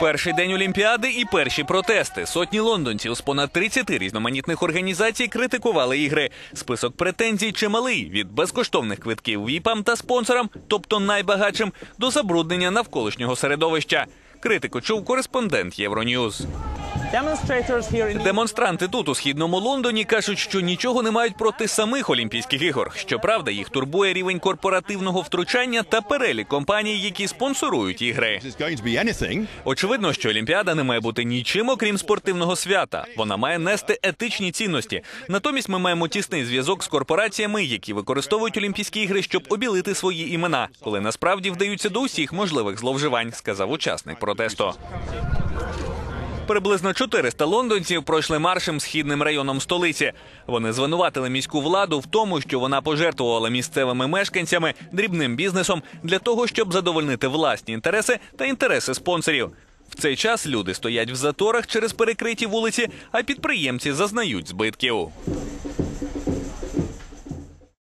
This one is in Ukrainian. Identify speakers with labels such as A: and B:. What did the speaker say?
A: Перший день Олімпіади і перші протести. Сотні лондонців з понад 30 різноманітних організацій критикували ігри. Список претензій чималий від безкоштовних квитків віпам та спонсорам, тобто найбагатшим, до забруднення навколишнього середовища. Критику чув кореспондент Євроньюз. Демонстранти тут у східному Лондоні кажуть, що нічого не мають проти самих Олімпійських ігор. Щоправда, їх турбує рівень корпоративного втручання та перелік компаній, які спонсорують ігри.
B: It's going to be anything.
A: Очевидно, що Олімпіада не має бути нічим, окрім спортивного свята. Вона має нести етичні цінності. Натомість ми маємо тісний зв'язок з корпораціями, які використовують Олімпійські ігри, щоб обілити свої імена, коли насправді вдаються до усіх можливих зловживань, сказав учасник протесту. Приблизно 400 лондонців пройшли маршем східним районом столиці. Вони звинуватили міську владу в тому, що вона пожертвувала місцевими мешканцями дрібним бізнесом для того, щоб задовольнити власні інтереси та інтереси спонсорів. В цей час люди стоять в заторах через перекриті вулиці, а підприємці зазнають збитків.